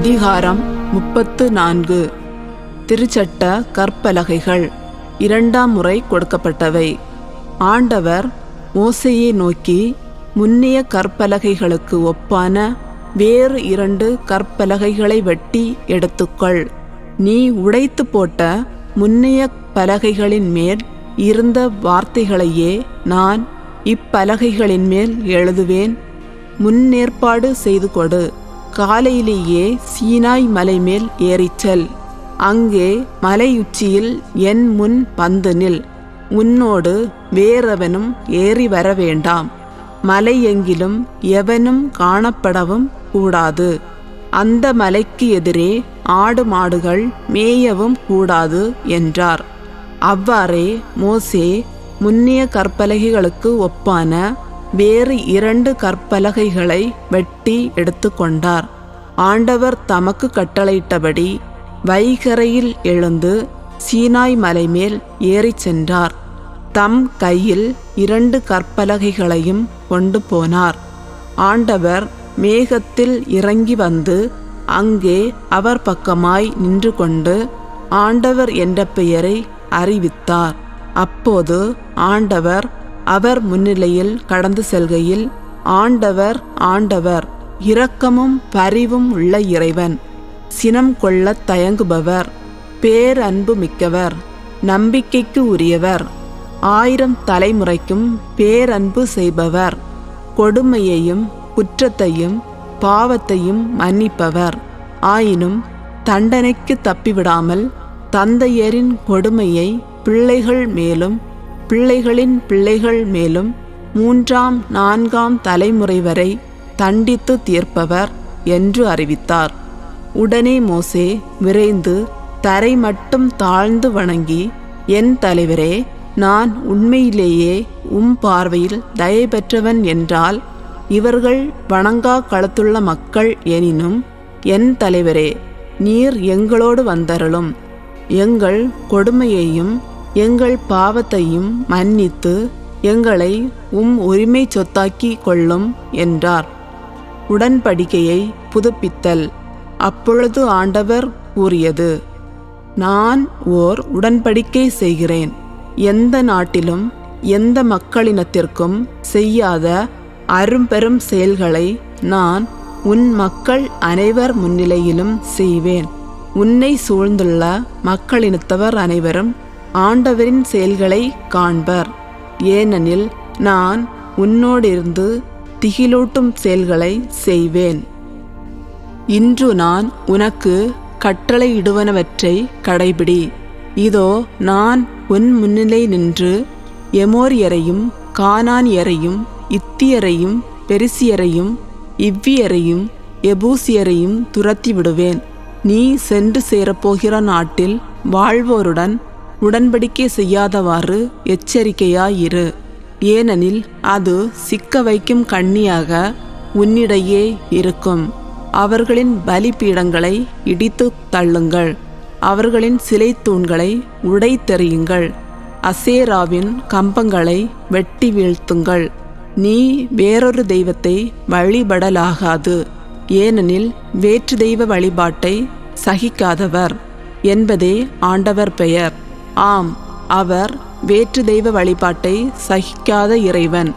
அதிகாரம் முப்பத்து நான்கு. திருச்சட்ட கற்பலகைகள். இரண்டாம் முறை கொடுக்கப்பட்டவை. ஆண்டவர் மோசையை நோக்கி முன்னிய கற்பலகைகளுக்கு ஒப்பான வேறு இரண்டு கற்பலகைகளை வெட்டி எடுத்துக்கொள். நீ உடைத்து போட்ட முன்னைய பலகைகளின் மேல் இருந்த வார்த்தைகளையே நான் இப்பலகைகளின் மேல் எழுதுவேன். முன்னேற்பாடு செய்து கொடு. காலையிலேயே சீனாய் மலை மேல் ஏறிச்சல். அங்கே மலையுச்சியில் என் முன் பந்து நில். உன்னோடு வேறெவனும் ஏறி வர வேண்டாம். மலை எங்கிலும் எவனும் காணப்படவும் கூடாது. அந்த மலைக்கு எதிரே ஆடு மாடுகள் மேயவும் கூடாது என்றார். அவ்வாறே மோசே முன்னிய கற்பலகைகளுக்கு ஒப்பான வேறு இரண்டு கற்பலகைகளை வெட்டி எடுத்துக்கொண்டார். ஆண்டவர் தமக்கு கட்டளையிட்டபடி வைகரையில் எழுந்து சீனாய் மலை மேல் ஏறிச் சென்றார். தம் கையில் இரண்டு கற்பலகைகளையும் கொண்டு போனார். ஆண்டவர் மேகத்தில் இறங்கி வந்து அங்கே அவர் பக்கமாய் நின்று கொண்டு ஆண்டவர் என்ற பெயரை அறிவித்தார். அப்போது ஆண்டவர் அவர் முன்னிலையில் கடந்து செல்கையில் ஆண்டவர் ஆண்டவர் இரக்கமும் பரிவும் உள்ள இறைவன் சினம் கொள்ளத் தயங்குபவர் பேரன்பு மிக்கவர் நம்பிக்கைக்கு உரியவர் ஆயிரம் தலைமுறைக்கும் பேரன்பு செய்பவர் கொடுமையையும் குற்றத்தையும் பாவத்தையும் மன்னிப்பவர் ஆயினும் தண்டனைக்கு தப்பிவிடாமல் தந்தையரின் கொடுமையை பிள்ளைகள் மேலும் பிள்ளைகளின் பிள்ளைகள் மேலும் மூன்றாம் நான்காம் தலைமுறை வரை தண்டித்து தீர்ப்பவர் என்று அறிவித்தார். உடனே மோசே விரைந்து தரை மட்டும் தாழ்ந்து வணங்கி என் தலைவரே நான் உண்மையிலேயே உம் பார்வையில் தயை பெற்றவன் என்றால் இவர்கள் வணங்கா களத்துள்ள மக்கள் எனினும் என் தலைவரே நீர் எங்களோடு வந்தருளும். எங்கள் கொடுமையையும் எங்கள் பாவத்தையும் மன்னித்து எங்களை உம் உரிமை சொத்தாக்கி கொள்ளும் என்றார். உடன்படிக்கையை புதுப்பித்தல் அப்பொழுது ஆண்டவர் கூறியது நான் ஓர் உடன்படிக்கை செய்கிறேன். எந்த நாட்டிலும் எந்த மக்களினத்திற்கும் செய்யாத அரும்பெரும் செயல்களை நான் உன் மக்கள் அனைவர் முன்னிலையிலும் செய்வேன். உன்னை சூழ்ந்துள்ள மக்களினத்தவர் அனைவரும் ஆண்டவரின் செயல்களை காண்பர். ஏனெனில் நான் உன்னோடிருந்து திகிலூட்டும் செயல்களை செய்வேன். இன்று நான் உனக்கு கட்டளையிடுவனவற்றை கடைபிடி. இதோ நான் உன் முன்னிலை நின்று எமோரியரையும் கானானியரையும் இத்தியரையும் பெரிசியரையும் இவ்வியரையும் எபூசியரையும் துரத்தி விடுவேன் நீ சென்று சேரப்போகிற நாட்டில் வாழ்வோருடன் உடன்படிக்கை செய்யாதவாறு எச்சரிக்கையாயிரு. ஏனெனில் அது சிக்க வைக்கும் கண்ணியாக உன்னிடையே இருக்கும். அவர்களின் பலிபீடங்களை இடித்து தள்ளுங்கள். அவர்களின் சிலை தூண்களை உடைத்தெறியுங்கள் அசேராவின் கம்பங்களை வெட்டி வீழ்த்துங்கள். நீ வேறொரு தெய்வத்தை வழிபடலாகாது. ஏனெனில் வேற்று தெய்வ வழிபாட்டை சகிக்காதவர் என்பதே ஆண்டவர் பெயர். ஆம் அவர் வேற்று தெய்வ வழிபாட்டை சகிக்காத இறைவன்.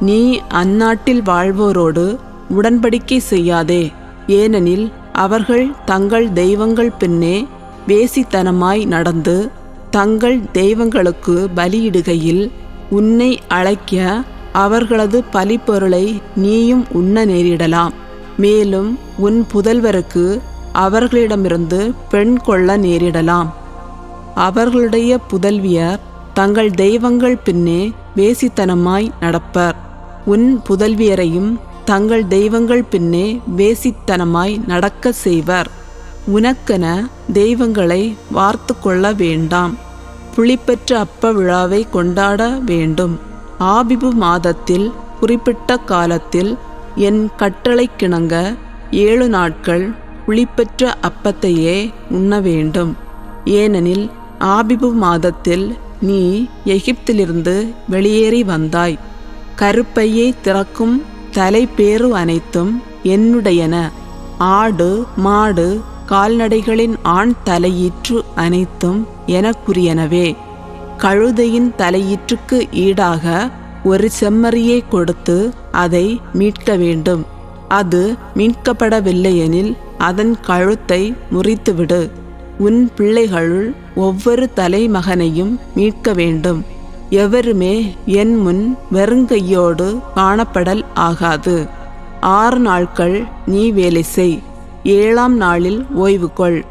நீ அந்நாட்டில் வாழ்வோரோடு உடன்படிக்கை செய்யாதே. ஏனெனில் அவர்கள் தங்கள் தெய்வங்கள் பின்னே வேசித்தனமாய் நடந்து தங்கள் தெய்வங்களுக்கு பலியிடுகையில் உன்னை அழைக்க அவர்களது பலிப்பொருளை நீயும் உண்ண நேரிடலாம். மேலும் உன் புதல்வருக்கு அவர்களிடமிருந்து பெண் கொள்ள நேரிடலாம். அவர்களுடைய புதல்வியர் தங்கள் தெய்வங்கள் பின்னே வேசித்தனமாய் நடப்பர். உன் புதல்வியரையும் தங்கள் தெய்வங்கள் பின்னே வேசித்தனமாய் நடக்க செய்வர். உனக்கென தெய்வங்களை வார்த்து கொள்ள வேண்டாம். புளிப்பெற்ற அப்ப விழாவை கொண்டாட வேண்டும். ஆபிபு மாதத்தில் குறிப்பிட்ட காலத்தில் என் கட்டளைக்கிணங்க ஏழு நாட்கள் புளிப்பெற்ற அப்பத்தையே உண்ண வேண்டும். ஏனெனில் ஆபிபு மாதத்தில் நீ எகிப்திலிருந்து வெளியேறி வந்தாய். கருப்பையை திறக்கும் தலைப்பேறு அனைத்தும் என்னுடையன. ஆடு மாடு கால்நடைகளின் ஆண் தலையீற்று அனைத்தும் எனக்குரியனவே. கழுதையின் தலையீற்றுக்கு ஈடாக ஒரு செம்மறியை கொடுத்து அதை மீட்க வேண்டும். அது மீட்கப்படவில்லையெனில் அதன் கழுத்தை முறித்துவிடு. உன் பிள்ளைகளுள் ஒவ்வொரு தலைமகனையும் மீட்க வேண்டும். எவருமே என் முன் வெறுங்கையோடு காணப்படல் ஆகாது. ஆறு நாட்கள் நீ வேலை செய். ஏழாம் நாளில் ஓய்வு கொள்.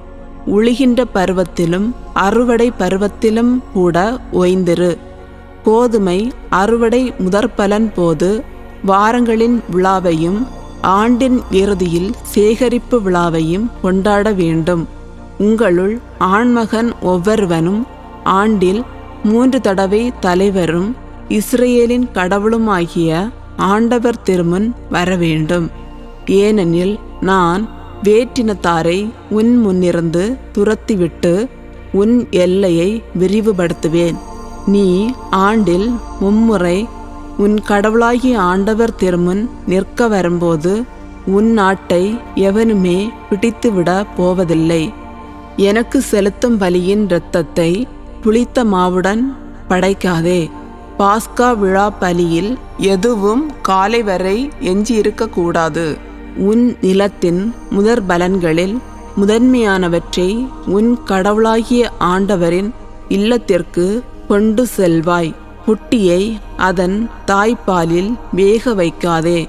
உழுகின்ற பருவத்திலும் அறுவடை பருவத்திலும் கூட ஓய்ந்திரு. கோதுமை அறுவடை முதற்பலன் போது வாரங்களின் விழாவையும் ஆண்டின் இறுதியில் சேகரிப்பு விழாவையும் கொண்டாட வேண்டும். உங்களுள் ஆண்மகன் ஒவ்வொருவனும் ஆண்டில் மூன்று தடவை தலைவரும் இஸ்ரேலின் கடவுளுமாகிய ஆண்டவர் திருமுன் வரவேண்டும். ஏனெனில் நான் வேற்றினத்தாரை உன் முன்னிருந்து துரத்திவிட்டு உன் எல்லையை விரிவுபடுத்துவேன். நீ ஆண்டில் மும்முறை உன் கடவுளாகிய ஆண்டவர் திருமுன் நிற்க வரும்போது உன் நாட்டை எவனுமே பிடித்துவிட போவதில்லை. எனக்கு செலுத்தும் பலியின் இரத்தத்தை புளித்த மாவுடன் படைக்காதே. பாஸ்கா விழா பலியில் எதுவும் காலை வரை எஞ்சியிருக்கக்கூடாது. உன் நிலத்தின் முதற் பலன்களில் முதன்மையானவற்றை உன் கடவுளாகிய ஆண்டவரின் இல்லத்திற்கு கொண்டு செல்வாய். குட்டியை அதன் தாய்ப்பாலில் வேக வைக்காதே.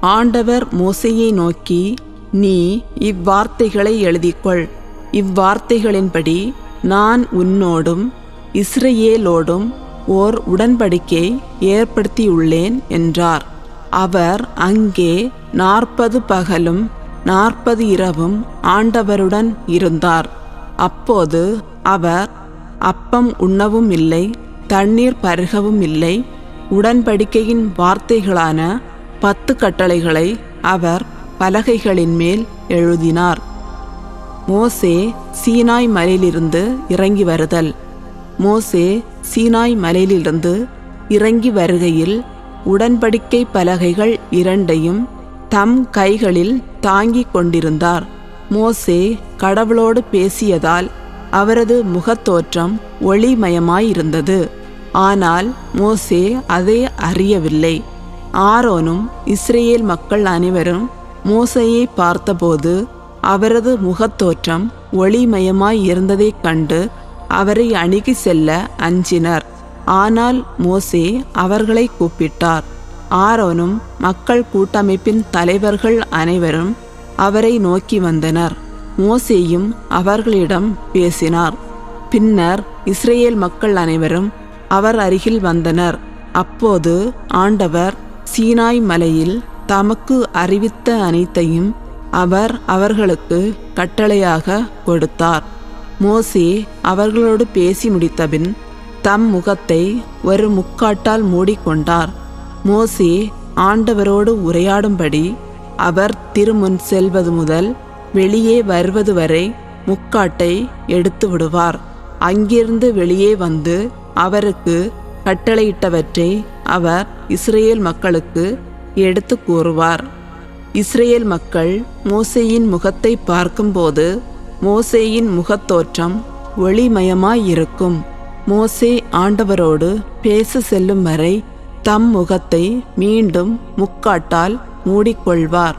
ஆண்டவர் மோசையை நோக்கி நீ இவ்வார்த்தைகளை எழுதிக்கொள். இவ்வார்த்தைகளின்படி நான் உன்னோடும் இஸ்ரேலோடும் ஓர் உடன்படிக்கை ஏற்படுத்தியுள்ளேன் என்றார். அவர் அங்கே நாற்பது பகலும் நாற்பது இரவும் ஆண்டவருடன் இருந்தார். அப்போது அவர் அப்பம் உண்ணவும் இல்லை தண்ணீர் பருகவும் இல்லை உடன்படிக்கையின் வார்த்தைகளான பத்து கட்டளைகளை அவர் பலகைகளின் மேல் எழுதினார். மோசே சீனாய் மலையிலிருந்து இறங்கி வருதல். மோசே சீனாய் மலையிலிருந்து இறங்கி வருகையில் உடன்படிக்கை பலகைகள் இரண்டையும் தம் கைகளில் தாங்கிக் கொண்டிருந்தார். மோசே கடவுளோடு பேசியதால் அவரது முகத்தோற்றம் ஒளிமயமாயிருந்தது. ஆனால் மோசே அதை அறியவில்லை. ஆரோனும் இஸ்ரேல் மக்கள் அனைவரும் மோசையை பார்த்தபோது அவரது முகத்தோற்றம் ஒளிமயமாய் இருந்ததைக் கண்டு அவரை அணுகி செல்ல அஞ்சினர். ஆனால் மோசே அவர்களை கூப்பிட்டார். ஆரோனும் மக்கள் கூட்டமைப்பின் தலைவர்கள் அனைவரும் அவரை நோக்கி வந்தனர். மோசேயும் அவர்களிடம் பேசினார். பின்னர் இஸ்ரேல் மக்கள் அனைவரும் அவர் அருகில் வந்தனர். அப்போது ஆண்டவர் சீனாய் மலையில் தமக்கு அறிவித்த அனைத்தையும் அவர் அவர்களுக்கு கட்டளையாக கொடுத்தார். மோசே அவர்களோடு பேசி முடித்தபின் தம் முகத்தை ஒரு முக்காட்டால் மூடிக்கொண்டார். மோசே ஆண்டவரோடு உரையாடும்படி அவர் திருமுன் செல்வது முதல் வெளியே வருவது வரை முக்காட்டை எடுத்து விடுவார். அங்கிருந்து வெளியே வந்து அவருக்கு கட்டளையிட்டவற்றை அவர் இஸ்ரேல் மக்களுக்கு எடுத்து கூறுவார். இஸ்ரேல் மக்கள் மோசேயின் முகத்தை பார்க்கும்போது மோசேயின் முகத்தோற்றம் ஒளிமயமாயிருக்கும். மோசே ஆண்டவரோடு பேச செல்லும் வரை தம் முகத்தை மீண்டும் முக்காட்டால் மூடிக்கொள்வார்.